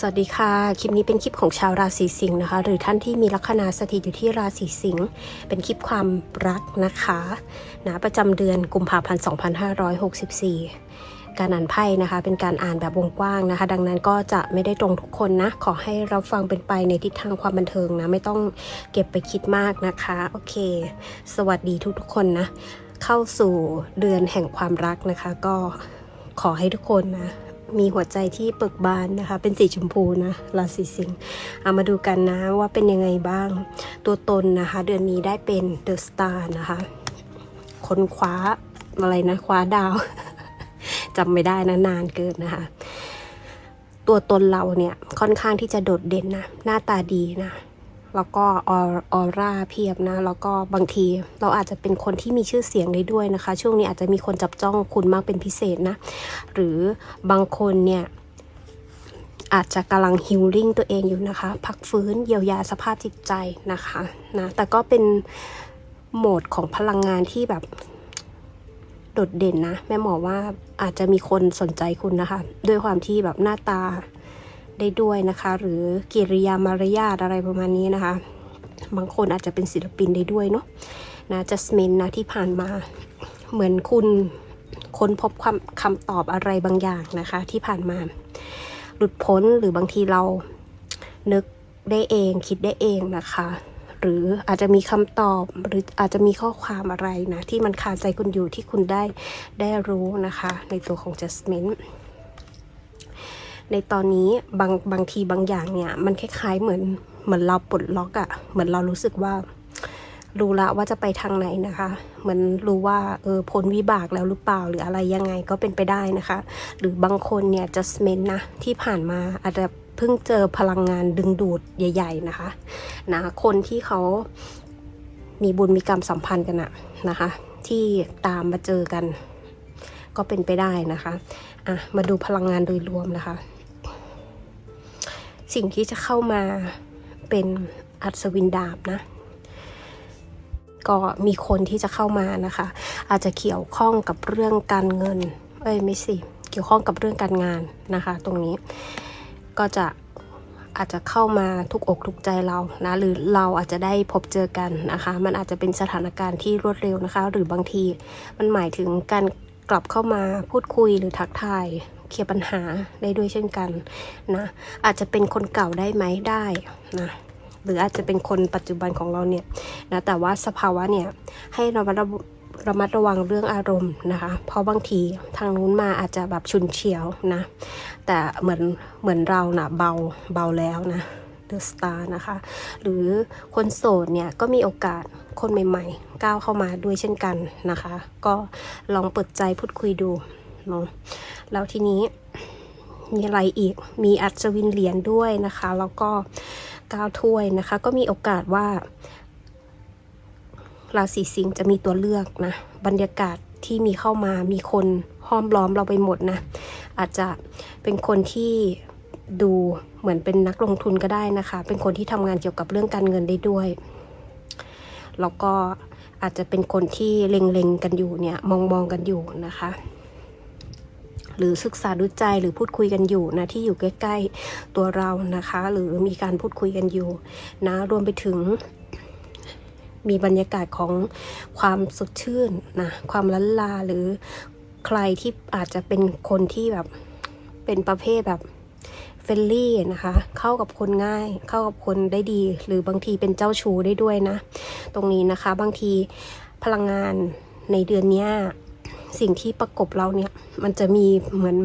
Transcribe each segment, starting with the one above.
สวัสดีค่ะ คลิปนี้เป็นคลิปของชาวราศีสิงห์นะคะ หรือท่านที่มีลัคนาสถิตอยู่ที่ราศีสิงห์เป็นคลิปความรักนะคะนะประจำเดือนกุมภาพันธ์ 2564 การอ่านไพ่นะคะ เป็นการอ่านแบบวงกว้างนะคะ ดังนั้นก็จะไม่ได้ตรงทุกคนนะ ขอให้เราฟังเป็นไปในทิศทางความบันเทิงนะ ไม่ต้องเก็บไปคิดมากนะคะ โอเค สวัสดีทุกๆคนนะ เข้าสู่เดือนแห่งความรักนะคะ ก็ขอให้ทุกคนนะ มีหัวใจที่เบิกบานนะคะ เป็นสีชมพูนะราศีสิงห์เอามาดูกันนะว่าเป็นยังไงบ้าง ตัวตนนะคะ เดือนนี้ได้เป็นเดอะสตาร์นะคะค้นคว้าอะไรนะคว้าดาวจำไม่ได้นะนานเกินนะคะ ตัวตนเราเนี่ยค่อนข้างที่จะโดดเด่นนะหน้าตาดีนะ แล้วก็ออร่าเพียบนะ แล้วก็บางทีเราอาจจะเป็นคนที่มีชื่อเสียงได้ด้วยนะคะ ช่วงนี้อาจจะมีคนจับจ้องคุณมากเป็นพิเศษนะ หรือบางคนเนี่ยอาจจะกำลังฮิลลิ่งตัวเองอยู่นะคะ พักฟื้นเยียวยาสภาพจิตใจนะคะนะแต่ก็เป็นโหมดของพลังงานที่แบบโดดเด่นนะ แม่หมอว่าอาจจะมีคนสนใจคุณนะคะ ด้วยความที่แบบหน้าตา ได้ด้วยนะคะ หรือกิริยามารยาทอะไรประมาณนี้นะคะ บางคนอาจจะเป็นศิลปินได้ด้วยเนาะนะจัสมินนะที่ผ่านมาเหมือนคุณค้นพบความคำตอบอะไรบางอย่างนะคะ ที่ผ่านมา หลุดพ้นหรือบางทีเรานึกได้เองคิดได้เองนะคะ หรืออาจจะมีคำตอบหรืออาจจะมีข้อความอะไรนะ ที่มันคาใจคุณอยู่ที่คุณได้ได้รู้นะคะ ในตัวของ Jasmine ในตอนนี้บางบางทีบางอย่างเนี่ย มันคล้ายๆเหมือนเหมือนเราปลดล็อกอะ่ะเหมือนเรารู้สึกว่า รู้ละว่าจะไปทางไหนนะคะ เหมือนรู้ว่าเออพ้นวิบากแล้วหรือเปล่าหรืออะไรยังไงก็เป็นไปได้นะคะ หรือบางคนเนี่ยจะเมนนะที่ผ่านมาอาจจะเพิ่งเจอพลังงานดึงดูดใหญ่ ๆ นะคะนะคนที่เขามีบุญมีกรรมสัมพันธ์กันอะนะคะ ที่ตามมาเจอกัน ก็เป็นไปได้นะคะอะมาดูพลังงานโดยรวมนะคะ สิ่งที่จะเข้ามาเป็นอัศวินดาบนะ ก็มีคนที่จะเข้ามานะคะ อาจจะเกี่ยวข้องกับเรื่องการเงิน เอ้ยไม่สิ เกี่ยวข้องกับเรื่องการงานนะคะ ตรงนี้ก็จะอาจจะเข้ามาทุกอกทุกใจเรานะหรือเราอาจจะได้พบเจอกันนะคะ มันอาจจะเป็นสถานการณ์ที่รวดเร็วนะคะ หรือบางทีมันหมายถึงการกลับเข้ามาพูดคุยหรือทักทาย เคลียร์ปัญหาได้ด้วยเช่นกันนะอาจจะเป็นคนเก่าได้ไหมได้นะหรืออาจจะเป็นคนปัจจุบันของเราเนี่ยนะแต่ว่าสภาวะเนี่ยให้เรามาระระมัดระวังเรื่องอารมณ์นะคะ เพราะบางทีทางนู้นมาอาจจะแบบชุนเฉียวนะ แต่เหมือนเหมือนเรานะ่ะเบาเบาแล้วนะเดอะสตาร์นะคะ หรือคนโสดเนี่ยก็มีโอกาสคนใหม่ๆ ก้าวเข้ามาด้วยเช่นกันนะคะ ก็ลองเปิดใจพูดคุยดู เนาะแล้วทีนี้มีอะไรอีกมีอัศวินเหรียญด้วยนะคะ แล้วก็ก้าวถ้วยนะคะ ก็มีโอกาสว่าราศีสิงห์จะมีตัวเลือกนะ บรรยากาศที่มีเข้ามามีคนห้อมล้อมเราไปหมดนะ อาจจะเป็นคนที่ดูเหมือนเป็นนักลงทุนก็ได้นะคะ เป็นคนที่ทำงานเกี่ยวกับเรื่องการเงินได้ด้วย แล้วก็อาจจะเป็นคนที่เล็งๆกันอยู่เนี่ยมองมองๆกันอยู่นะคะ หรือศึกษาดูใจหรือพูดคุยกันอยู่นะที่อยู่ใกล้ๆตัวเรานะคะ หรือมีการพูดคุยกันอยู่นะรวมไปถึงมีบรรยากาศของความสดชื่นนะความล้นลาหรือใครที่อาจจะเป็นคนที่แบบเป็นประเภทแบบเฟลลี่นะคะ เข้ากับคนง่าย เข้ากับคนได้ดี หรือบางทีเป็นเจ้าชู้ได้ด้วยนะ ตรงนี้นะคะ บางทีพลังงานในเดือนเนี้ย สิ่งที่ประกบเราเนี่ย มันจะมีเหมือน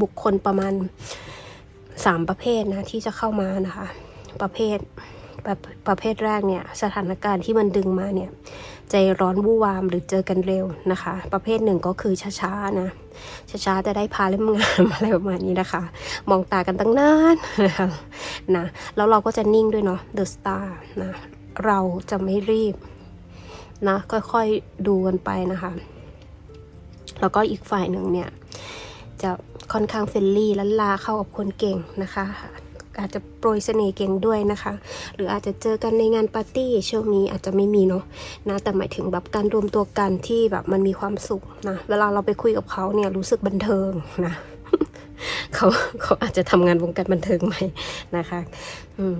บุคคลประมาณสามประเภทนะ ที่จะเข้ามานะคะ ประเภทประประเภทแรกเนี่ย สถานการณ์ที่มันดึงมาเนี่ย ใจร้อนวู่วามหรือเจอกันเร็วนะคะ ประเภทหนึ่งก็คือช้าๆนะช้าๆจะได้พาเล่มงามอะไรประมาณนี้นะคะ มองตากันตั้งนานนะแล้วเราก็จะนิ่งด้วยเนาะ The Star นะเราจะไม่รีบนะค่อยๆดูกันไปนะคะ แล้วก็อีกฝ่ายหนึ่งเนี่ย จะค่อนข้างเฟรนลี่ลันลาเข้ากับคนเก่งนะคะ อาจจะโปรยเสน่ห์เก่งด้วยนะคะ หรืออาจจะเจอกันในงานปาร์ตี้ช่วงนี้อาจจะไม่มีเนาะนะแต่หมายถึงแบบการรวมตัวกันที่แบบมันมีความสุขนะเวลาเราไปคุยกับเขาเนี่ยรู้สึกบันเทิงนะเขาเขาอาจจะทำงานวงการบันเทิงไหมนะคะ อืม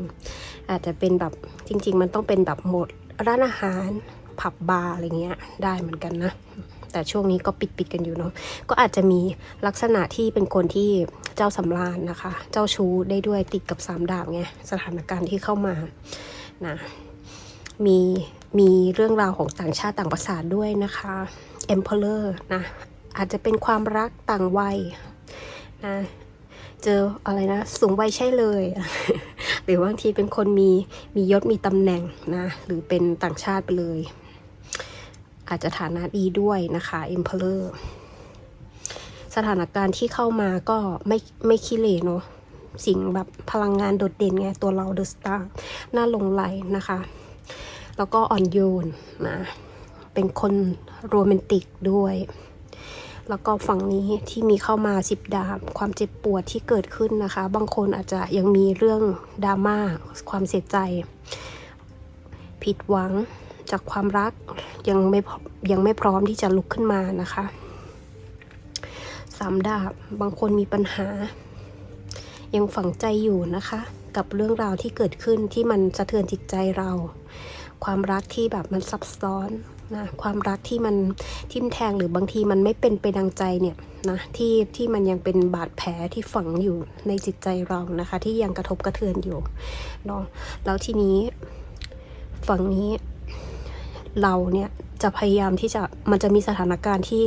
อาจจะเป็นแบบจริง ๆ มันต้องเป็นแบบหมดร้านอาหารผับบาร์อะไรเงี้ยได้เหมือนกันนะ แต่ช่วงนี้ก็ปิดปิดๆกันอยู่เนาะก็อาจจะมีลักษณะที่เป็นคนที่เจ้าสำราญนะคะ เจ้าชู้ได้ด้วยติดกับสามดาบไงสถานการณ์ที่เข้ามานะมีมีเรื่องราวของต่างชาติต่างภาษาด้วยนะคะ Emperor นะอาจจะเป็นความรักต่างวัยนะเจออะไรนะ สูงวัยใช่เลย หรือบางทีเป็นคนมีมียศมีตำแหน่งนะ หรือเป็นต่างชาติไปเลย อาจจะฐานะดีด้วยนะคะ Emperor สถานการณ์ที่เข้ามาก็ไม่ไม่ขี้เหร่เนาะสิ่งแบบพลังงานโดดเด่นไงตัวเราเดอะสตาร์น่าหลงไหลนะคะ แล้วก็อ่อนโยนนะเป็นคนโรแมนติกด้วย แล้วก็ฝั่งนี้ที่มีเข้ามาสิบดาบความเจ็บปวดที่เกิดขึ้นนะคะ บางคนอาจจะยังมีเรื่องดราม่าความเสียใจ ผิดหวัง จากความรักยังไม่พยังไม่พร้อมที่จะลุกขึ้นมานะคะสามดาบบางคนมีปัญหา ยังฝังใจอยู่นะคะ กับเรื่องราวที่เกิดขึ้นที่มันสะเทือนจิตใจเรา ความรักที่แบบมันซับซ้อนนะความรักที่มันทิ่มแทงหรือบางทีมันไม่เป็นไปดังใจเนี่ยนะที่ที่มันยังเป็นบาดแผลที่ฝังอยู่ในจิตใจเรานะคะ ที่ยังกระทบกระเทือนอยู่เนาะแล้วทีนี้ฝั่งนี้ เราเนี่ยจะพยายามที่จะมันจะมีสถานการณ์ที่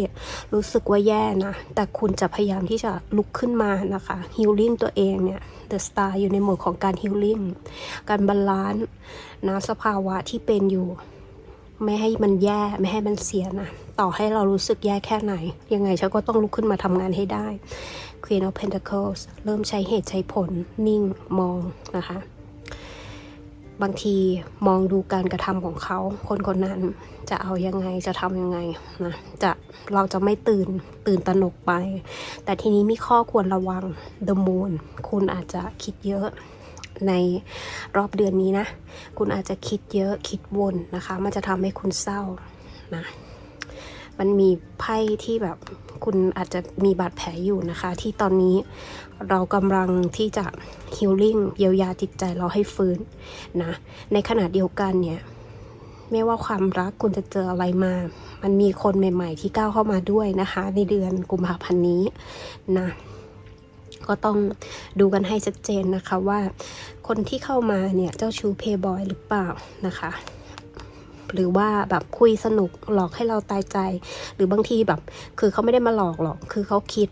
รู้สึกว่าแย่นะแต่คุณจะพยายามที่จะลุกขึ้นมานะคะฮิลลิ่งตัวเองเนี่ย The Star อยู่ในโหมดของการฮิลลิ่งการบาลานซ์นะสภาวะที่เป็นอยู่ ไม่ให้มันแย่ไม่ให้มันเสียนะต่อให้เรารู้สึกแย่แค่ไหน ยังไงฉันก็ต้องลุกขึ้นมาทำงานให้ได้ Queen of Pentacles เริ่มใช้เหตุใช้ผลนิ่งมองนะคะ บางทีมองดูการกระทำของเขา คนคนนั้นจะเอายังไงจะทำยังไงนะจะเราจะไม่ตื่นตื่นตระหนกไป แต่ทีนี้มีข้อควรระวัง The Moon คุณอาจจะคิดเยอะในรอบเดือนนี้นะ คุณอาจจะคิดเยอะคิดวนนะคะ มันจะทำให้คุณเศร้านะ มันมีไพ่ที่แบบคุณอาจจะมีบาดแผลอยู่นะคะ ที่ตอนนี้เรากำลังที่จะฮิลลิ่งเยียวยาจิตใจเราให้ฟื้นนะในขณะเดียวกันเนี่ยไม่ว่าความรักคุณจะเจออะไรมา มันมีคนใหม่ ๆ ที่ก้าวเข้ามาด้วยนะคะ ในเดือนกุมภาพันธ์นี้นะก็ต้องดูกันให้ชัดเจนนะคะว่า คนที่เข้ามาเนี่ยเจ้าชู้เพย์บอยหรือเปล่านะคะ หรือว่าแบบคุยสนุกหลอกให้เราตายใจ หรือบางทีแบบ คือเขาไม่ได้มาหลอกหรอก คือเขาคิด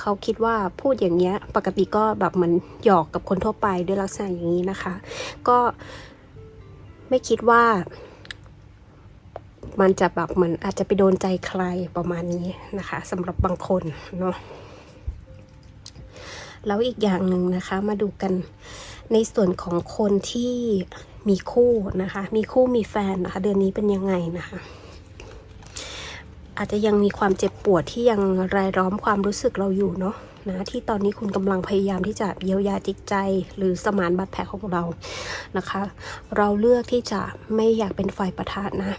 เขาคิดว่าพูดอย่างเงี้ย ปกติก็แบบเหมือนหยอกกับคนทั่วไปด้วยลักษณะอย่างนี้นะคะ ก็ไม่คิดว่ามันจะแบบเหมือนอาจจะไปโดนใจใครประมาณนี้นะคะสำหรับบางคนเนาะแล้วอีกอย่างหนึ่งนะคะมาดูกัน ในส่วนของคนที่มีคู่นะคะ มีคู่มีแฟนนะคะ เดือนนี้เป็นยังไงนะคะ อาจจะยังมีความเจ็บปวดที่ยังรายล้อมความรู้สึกเราอยู่เนาะนะที่ตอนนี้คุณกำลังพยายามที่จะเยียวยาจิตใจ หรือสมานบาดแผลของเรานะคะ เราเลือกที่จะไม่อยากเป็นฝ่ายประทะนะ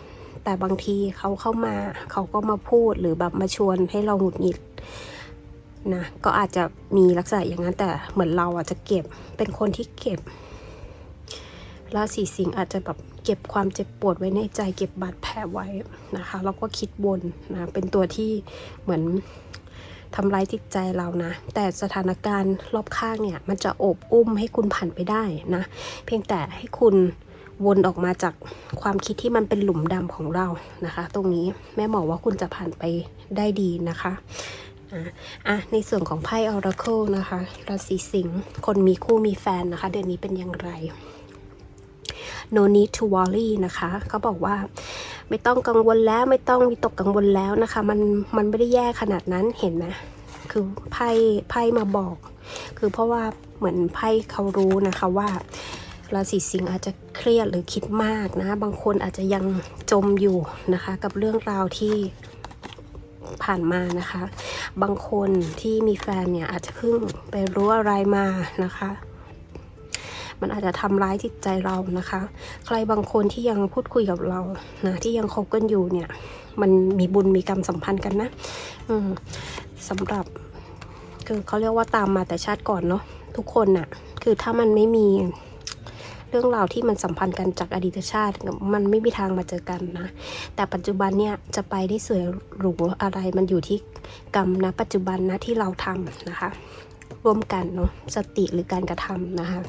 แต่บางทีเขาเข้ามาเขาก็มาพูดหรือแบบมาชวนให้เราหงุดหงิด นะก็อาจจะมีลักษณะอย่างนั้นแต่เหมือนเราอาจจะเก็บเป็นคนที่เก็บราศีสิงห์อาจจะแบบเก็บความเจ็บปวดไว้ในใจ เก็บบาดแผลไว้นะคะแล้วก็คิดวนนะเป็นตัวที่เหมือนทำร้ายจิตใจเรานะ แต่สถานการณ์รอบข้างเนี่ย มันจะโอบอุ้มให้คุณผ่านไปได้นะ เพียงแต่ให้คุณวนออกมาจากความคิดที่มันเป็นหลุมดำของเรานะคะ ตรงนี้แม่หมอว่าคุณจะผ่านไปได้ดีนะคะ อะในส่วนของไพ่ Oracle นะคะราศีสิงห์คนมีคู่มีแฟนนะคะ เดือนนี้เป็นอย่างไร no need to worry นะคะเขาบอกว่าไม่ต้องกังวลแล้วไม่ต้องวิตกกังวลแล้วนะคะ มันมันไม่ได้แย่ขนาดนั้นเห็นไหมคือไพ่ไพ่มาบอก คือเพราะว่าเหมือนไพ่เขารู้นะคะว่าราศีสิงห์อาจจะเครียดหรือคิดมากนะ บางคนอาจจะยังจมอยู่นะคะ กับเรื่องราวที่ ผ่านมานะคะ บางคนที่มีแฟนเนี่ยอาจจะเพิ่งไปรู้อะไรมานะคะ มันอาจจะทำร้ายจิตใจเรานะคะ ใครบางคนที่ยังพูดคุยกับเรานะที่ยังคบกันอยู่เนี่ย มันมีบุญมีกรรมสัมพันธ์กันนะอืมสำหรับคือเขาเรียกว่าตามมาแต่ชาติก่อนเนาะทุกคนน่ะ คือถ้ามันไม่มี เรื่องราวที่มันสัมพันธ์กันจากอดีตชาติ มันไม่มีทางมาเจอกันนะ แต่ปัจจุบันเนี่ยจะไปได้สวยหรูอะไรมันอยู่ที่กรรมนะปัจจุบันนะที่เราทำนะคะ ร่วมกันเนาะสติหรือการกระทำนะคะ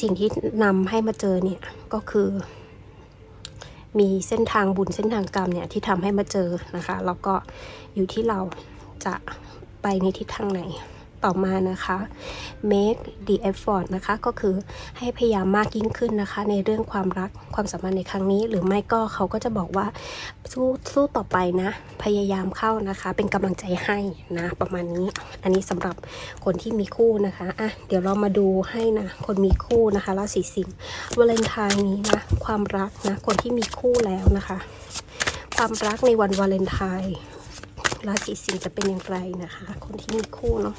สิ่งที่นำให้มาเจอเนี่ยก็คือ มีเส้นทางบุญเส้นทางกรรมเนี่ยที่ทำให้มาเจอนะคะ แล้วก็อยู่ที่เราจะไปในทิศทางไหน ต่อมานะคะ make the effort นะคะก็คือให้พยายามมากยิ่งขึ้นนะคะ ในเรื่องความรักความสัมพันธ์ในครั้งนี้ หรือไม่ก็เขาก็จะบอกว่าสู้สู้ต่อไปนะ พยายามเข้านะคะ เป็นกำลังใจให้นะประมาณนี้ อันนี้สำหรับคนที่มีคู่นะคะอะเดี๋ยวเรามาดูให้นะคนมีคู่นะคะราศีสิงห์วาเลนไทน์นี้นะความรักนะคนที่มีคู่แล้วนะคะ ความรักในวันวาเลนไทน์ ราศีสิงห์จะเป็นอย่างไรนะคะ คนที่มีคู่เนาะ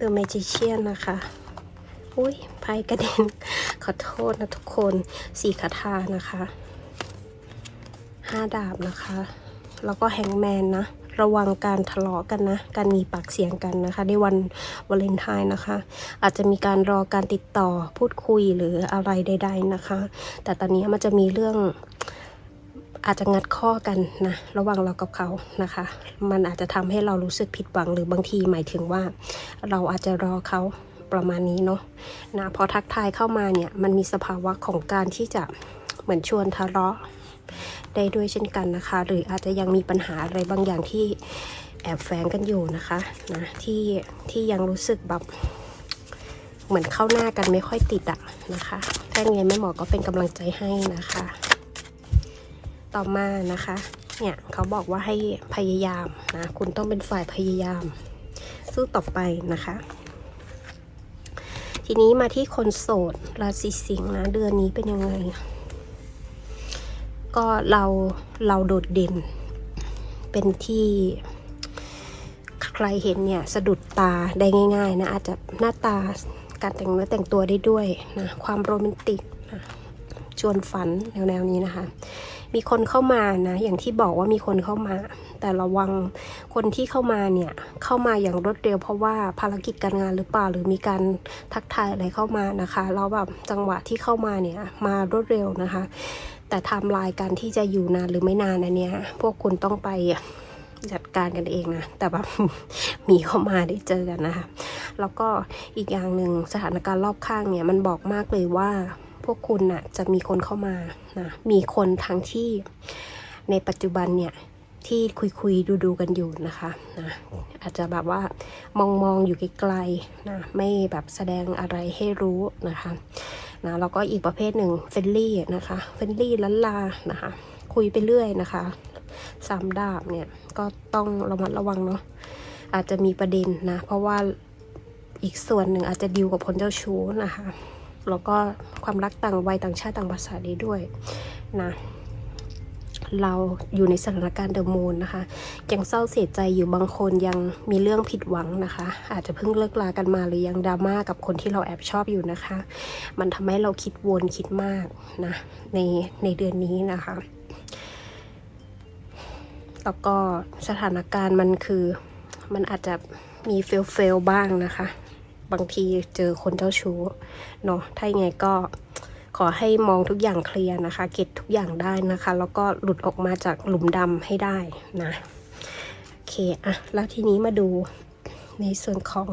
The Magician นะคะอุ้ยไพ่กระเด็น ขอโทษนะทุกคนสี่คาถานะคะห้าดาบนะคะ แล้วก็แฮงแมนนะ ระวังการทะเลาะกันนะ การมีปากเสียงกันนะคะ ในวันวาเลนไทน์นะคะ อาจจะมีการรอการติดต่อพูดคุยหรืออะไรใด ๆนะคะ แต่ตอนนี้มันจะมีเรื่องอาจจะงัดข้อกันนะระหว่างเรากับเขานะคะ มันอาจจะทำให้เรารู้สึกผิดหวังหรือบางทีหมายถึงว่า เราอาจจะรอเขาประมาณนี้เนาะนะพอทักทายเข้ามาเนี่ยมันมีสภาวะของการที่จะเหมือนชวนทะเลาะ ได้ด้วยเช่นกันนะคะ หรืออาจจะยังมีปัญหาอะไรบางอย่างที่แอบแฝงกันอยู่นะคะนะที่ที่ยังรู้สึกแบบเหมือนเข้าหน้ากันไม่ค่อยติดอะนะคะถ้าไงแม่หมอก็เป็นกำลังใจให้นะคะ ต่อมานะคะเนี่ยเขาบอกว่าให้พยายามนะคุณต้องเป็นฝ่ายพยายาม สู้ต่อไปนะคะ ทีนี้มาที่คนโสดราศีสิงห์นะเดือนนี้เป็นยังไง ก็เราเราโดดเด่น เป็นที่ใครเห็นเนี่ยสะดุดตาได้ง่าย ๆ นะ อาจจะหน้าตาการแต่งเนื้อแต่งตัวได้ด้วยนะความโรแมนติกนะชวนฝันแนวๆนี้นะคะ มีคนเข้ามานะอย่างที่บอกว่ามีคนเข้ามา แต่ระวังคนที่เข้ามาเนี่ยเข้ามาอย่างรวดเร็ว เพราะว่าภารกิจการงานหรือเปล่าหรือมีการทักทายอะไรเข้ามานะคะแล้วแบบจังหวะที่เข้ามาเนี่ยมารวดเร็วนะคะ แต่ไทม์ไลน์การที่จะอยู่นานหรือไม่นานอันเนี้ย พวกคุณต้องไปจัดการกันเองนะ แต่แบบมีเข้ามาได้เจอกันนะคะ แล้วก็อีกอย่างหนึ่งสถานการณ์รอบข้างเนี่ยมันบอกมากเลยว่าพวกคุณน่ะจะมีคนเข้ามานะ มีคนทั้งที่ในปัจจุบันเนี่ย ที่คุยคุยดูดูกันอยู่นะคะนะอาจจะแบบว่ามองมองอยู่ไกลๆนะไม่แบบแสดงอะไรให้รู้นะคะนะแล้วก็อีกประเภทหนึ่งเฟนลี่นะคะเฟนลี่ลันลานะคะ คุยไปเรื่อยนะคะสามดาบเนี่ยก็ต้องระมัดระวังเนาะอาจจะมีประเด็นนะ เพราะว่าอีกส่วนหนึ่งอาจจะดิวกับคนเจ้าชู้นะคะ แล้วก็ความรักต่างวัยต่างชาติต่างภาษาด้ด้วยนะ เราอยู่ในสถานการณ์เดอะมูนนะคะ ยังเศร้าเสียใจอยู่บางคนยังมีเรื่องผิดหวังนะคะ อาจจะเพิ่งเลิกลากันมาหรือยังดราม่ากับคนที่เราแอบชอบอยู่นะคะ มันทำให้เราคิดวนคิดมากนะในในเดือนนี้นะคะ แล้วก็สถานการณ์มันคือมันอาจจะมีเฟลเฟลบ้างนะคะ บางทีเจอคนเจ้าชู้เนาะถ้ายังไงก็ ขอให้มองทุกอย่างเคลียร์นะคะ เก็ตทุกอย่างได้นะคะ แล้วก็หลุดออกมาจากหลุมดำให้ได้นะโอเคอะแล้วทีนี้มาดูในส่วนของ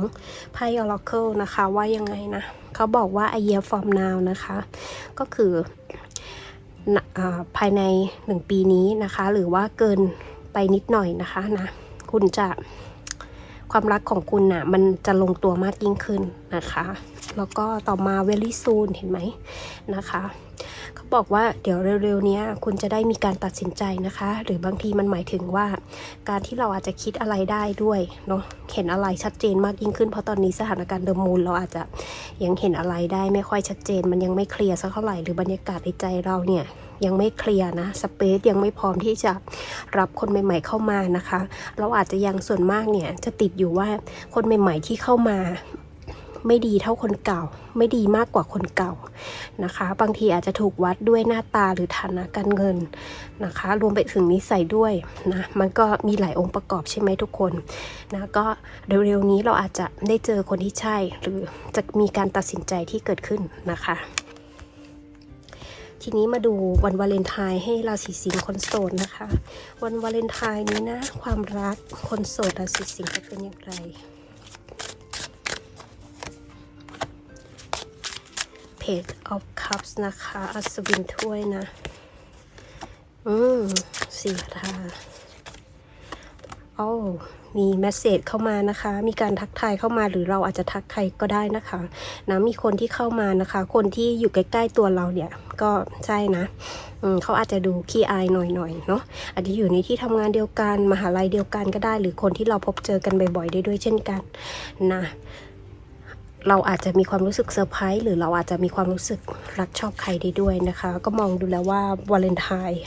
ไพ่ Oracle นะคะว่ายังไงนะ เขาบอกว่า a year from now นะคะ ก็คือนะอ่าภายในหนึ่งปีนี้นะคะ หรือว่าเกินไปนิดหน่อยนะคะนะ คุณจะ ความรักของคุณน่ะมันจะลงตัวมากยิ่งขึ้นนะคะ แล้วก็ต่อมา very soon เห็นไหมนะคะเขาบอกว่าเดี๋ยวเร็วๆนี้คุณจะได้มีการตัดสินใจนะคะ หรือบางทีมันหมายถึงว่า การที่เราอาจจะคิดอะไรได้ด้วยเนาะเห็นอะไรชัดเจนมากยิ่งขึ้น เพราะตอนนี้สถานการณ์เดอะมูลเราอาจจะยังเห็นอะไรได้ไม่ค่อยชัดเจน มันยังไม่เคลียร์สักเท่าไหร่หรือบรรยากาศในใจเราเนี่ย ยังไม่เคลียร์นะสเปซยังไม่พร้อมที่จะรับคนใหม่ ๆ เข้ามานะคะ เราอาจจะยังส่วนมากเนี่ยจะติดอยู่ว่าคนใหม่ ๆ ที่เข้ามาไม่ดีเท่าคนเก่า ไม่ดีมากกว่าคนเก่านะคะ บางทีอาจจะถูกวัดด้วยหน้าตาหรือฐานะการเงินนะคะ รวมไปถึงนิสัยด้วยนะมันก็มีหลายองค์ประกอบใช่ไหมทุกคนนะก็เร็วๆนี้เราอาจจะได้เจอคนที่ใช่ หรือจะมีการตัดสินใจที่เกิดขึ้นนะคะ ทีนี้มาดูวันวาเลนไทน์ให้ราศีสิงห์คนโสดนะคะ วันวาเลนไทน์นี้นะ ความรักคนโสดราศีสิงห์จะเป็นอย่างไรเพจ of Cups นะคะ อัศวินถ้วยนะ อืมสี่ทา โอ้มีแมสเซจเข้ามานะคะ มีการทักทายเข้ามาหรือเราอาจจะทักใครก็ได้นะคะนะมีคนที่เข้ามานะคะ คนที่อยู่ใกล้ๆตัวเราเนี่ยก็ใช่นะอืมเขาอาจจะดูขี้อายหน่อยๆเนาะอาจจะอยู่ในที่ทำงานเดียวกันมหาลัยเดียวกันก็ได้ หรือคนที่เราพบเจอกันบ่อยๆได้ด้วยเช่นกันนะเราอาจจะมีความรู้สึกเซอร์ไพรส์หรือเราอาจจะมีความรู้สึกรักชอบใครได้ด้วยนะคะ ก็มองดูแล้วว่าวาเลนไทน์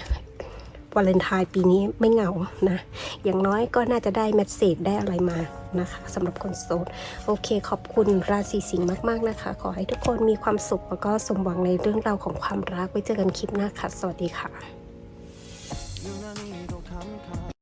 วาเลนไทน์ปีนี้ไม่เหงานะ อย่างน้อยก็น่าจะได้แมสเซจได้อะไรมานะคะสำหรับคนโสด โอเคขอบคุณราศีสิงห์มาก ๆ นะคะ ขอให้ทุกคนมีความสุขแล้วก็สมหวังในเรื่องราวของความรักไว้เจอกันคลิปหน้าค่ะ สวัสดีค่ะ